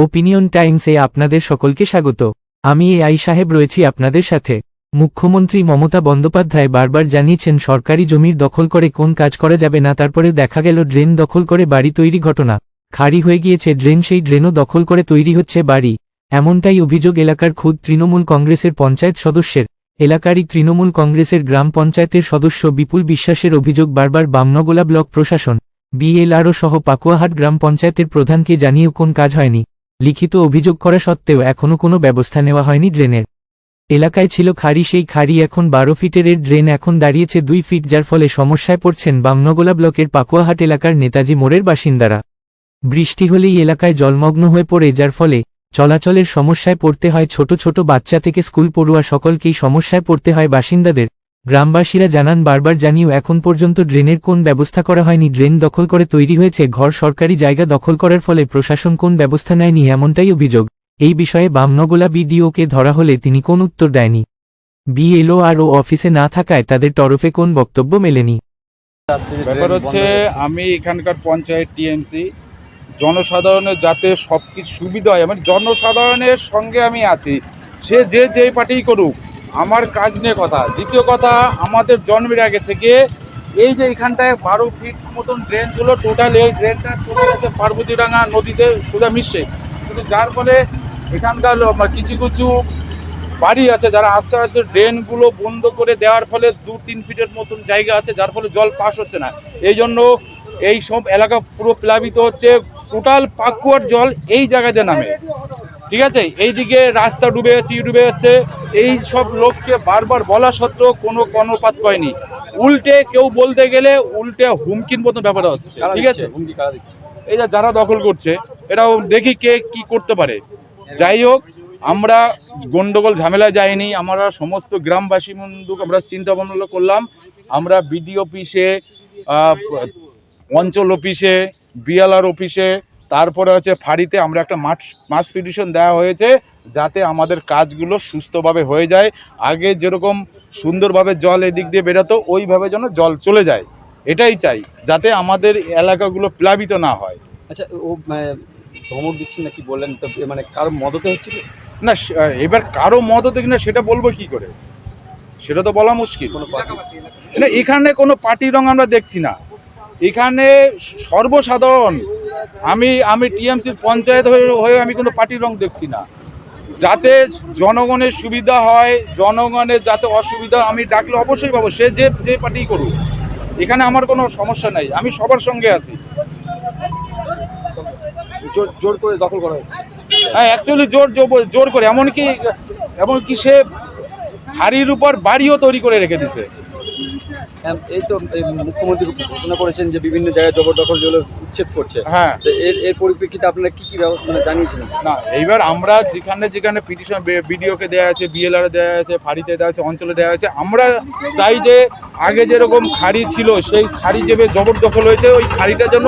Opinion টাইমসে আপনাদের সকলকে স্বাগত। আমি এ আই সাহেব রয়েছি আপনাদের সাথে। মুখ্যমন্ত্রী মমতা বন্দ্যোপাধ্যায় বারবার জানিয়েছেন, সরকারি জমির দখল করে কোন কাজ করা যাবে না, তারপরে দেখা গেল ড্রেন দখল করে বাড়ি তৈরি ঘটনা। খাড়ি হয়ে গিয়েছে ড্রেন, সেই ড্রেনও দখল করে তৈরি হচ্ছে বাড়ি। এমনটাই অভিযোগ এলাকার খুদ তৃণমূল কংগ্রেসের পঞ্চায়েত সদস্যের। এলাকারই তৃণমূল কংগ্রেসের গ্রাম পঞ্চায়েতের সদস্য বিপুল বিশ্বাসের অভিযোগ বারবার বামনগোলা ব্লক প্রশাসন, বিএলআরও সহ পাকুয়াহাট গ্রাম পঞ্চায়েতের প্রধানকে জানিয়েও কোন কাজ হয়নি। লিখিত অভিযোগ করা সত্ত্বেও এখনও কোনো ব্যবস্থা নেওয়া হয়নি ড্রেনের। এলাকায় ছিল খাড়ি, সেই খাড়ি এখন বারো ফিটের এর ড্রেন এখন দাঁড়িয়েছে দুই ফিট, যার ফলে সমস্যায় পড়ছেন বামনগোলা ব্লকের পাকুয়াহাট এলাকার নেতাজি মোড়ের বাসিন্দারা। বৃষ্টি হলেই এলাকায় জলমগ্ন হয়ে পড়ে, যার ফলে চলাচলের সমস্যায় পড়তে হয় ছোট ছোট বাচ্চা থেকে স্কুল পড়ুয়া সকলকেই সমস্যায় পড়তে হয় বাসিন্দাদের। গ্রামবাসীরা জানান, বারবার জানিয়েও এখন পর্যন্ত ড্রেনের কোন ব্যবস্থা করা হয়নি। ড্রেন দখল করে তৈরি হয়েছে, ঘর সরকারি জায়গা দখল করার ফলে প্রশাসন কোন ব্যবস্থা নেয়নি এমনটাই অভিযোগ। এই বিষয়ে বামনগোলা বিডিওকে ধরা হলে তিনি কোন উত্তর দেয়নি। বিএলও আর ও অফিসে না থাকায় তাদের তরফে কোন বক্তব্য মেলেনি। ব্যাপার হচ্ছে, আমি এখানকার পঞ্চায়েত টিএমসি, জনসাধারণের যাতে সব কিছু সুবিধা হয় মানে জনসাধারণের সঙ্গে আমি আছি। সে যে যেই পার্টিই করুক আমার কাজ নিয়ে কথা। দ্বিতীয় কথা, আমাদের জন্মের আগে থেকে এই যে এখানটায় বারো ফিট মতন ড্রেন ছিল টোটাল এই ড্রেনটা চলে গেছে পার্বতীডাঙ্গা নদীতে সোজা মিশে। কিন্তু যার ফলে এখানকার কিছু কিছু বাড়ি আছে, যারা আস্তে আস্তে ড্রেনগুলো বন্ধ করে দেওয়ার ফলে দু তিন ফিটের মতন জায়গা আছে, যার ফলে জল পাস হচ্ছে না। এই জন্য এই সব এলাকা পুরো প্লাবিত হচ্ছে। টোটাল পাকুয়ার জল এই জায়গাতে নামে। ঠিক আছে? এইদিকে রাস্তা ডুবে যাচ্ছে ই ডুবে যাচ্ছে এই সব লোককে বারবার বলা সত্ত্বেও কোনো কর্ণপাত করেনি। উল্টে কেউ বলতে গেলে উল্টে হুমকির মতন ব্যাপার হচ্ছে ঠিক আছে? এই যে যারা দখল করছে এটাও দেখি কে কি করতে পারে। যাই হোক আমরা গন্ডগোল ঝামেলা যাইনি আমরা সমস্ত গ্রামবাসী বন্ধু আমরা চিন্তা ভাবনা করলাম আমরা বিডি অফিসে অঞ্চল অফিসে বিএলআর অফিসে তারপরে হচ্ছে ফাঁড়িতে আমরা একটা মাঠ মাস পিটিশন দেওয়া হয়েছে যাতে আমাদের কাজগুলো সুস্থভাবে হয়ে যায়। আগে যেরকম সুন্দরভাবে জল এদিক দিয়ে বেরোতো ওইভাবে যেন জল চলে যায়। এটাই চাই যাতে আমাদের এলাকাগুলো প্লাবিত না হয়। আচ্ছা ও মানে ধমক দিচ্ছেন নাকি বললেন? তো মানে কারও মদতে হচ্ছিল না এবার কারও মদতে কিনা সেটা বলব কি করে? সেটা তো বলা মুশকিল। না এখানে কোনো পার্টি রং আমরা দেখছি না। এখানে সর্বসাধারণ আমি আমি টিএমসির পঞ্চায়েত হয়ে হয়ে আমি কোনো পার্টি রং দেখছি না। যাতে জনগণের সুবিধা হয় জনগণের যাতে অসুবিধা আমি ডাকলে অবশ্যই পাবো সে যে যে পার্টি করুক। এখানে আমার কোনো সমস্যা নাই আমি সবার সঙ্গে আছি। জোর করে দখল করা হ্যাঁ অ্যাকচুয়ালি জোর জোর করে এমনকি এমনকি সে হাড়ির উপর বাড়িও তৈরি করে রেখে দিছে এম, এই তো মুখ্যমন্ত্রী ঘোষণা করেছেন যে বিভিন্ন জায়গায় জবরদখল যেগুলো উচ্ছেদ করছে। হ্যাঁ। তো এর এর পরিপ্রেক্ষিতে আপনারা কি কি ব্যবস্থা মানে জানিয়েছিলেন? না এইবার আমরা যেখানে যেখানে পিটিশন বিডিওকে দেওয়া আছে বিএলআর দেওয়া আছে ফাঁড়িতে দেওয়া আছে অঞ্চলে দেওয়া আছে আমরা চাই যে আগে যেরকম খাড়ি ছিল সেই খাড়ি যেভাবে জবরদখল হয়েছে ওই খাড়িটা যেন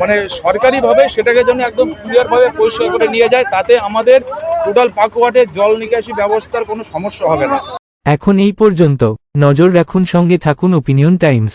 মানে সরকারিভাবে সেটাকে যেন একদম ক্লিয়ারভাবে পরিষ্কার করে নিয়ে যায় তাতে আমাদের টোটাল পাকুয়াটের জল নিকাশি ব্যবস্থার কোনো সমস্যা হবে না। এখন এই পর্যন্ত। নজর রাখুন সঙ্গে থাকুন ওপিনিয়ন টাইমস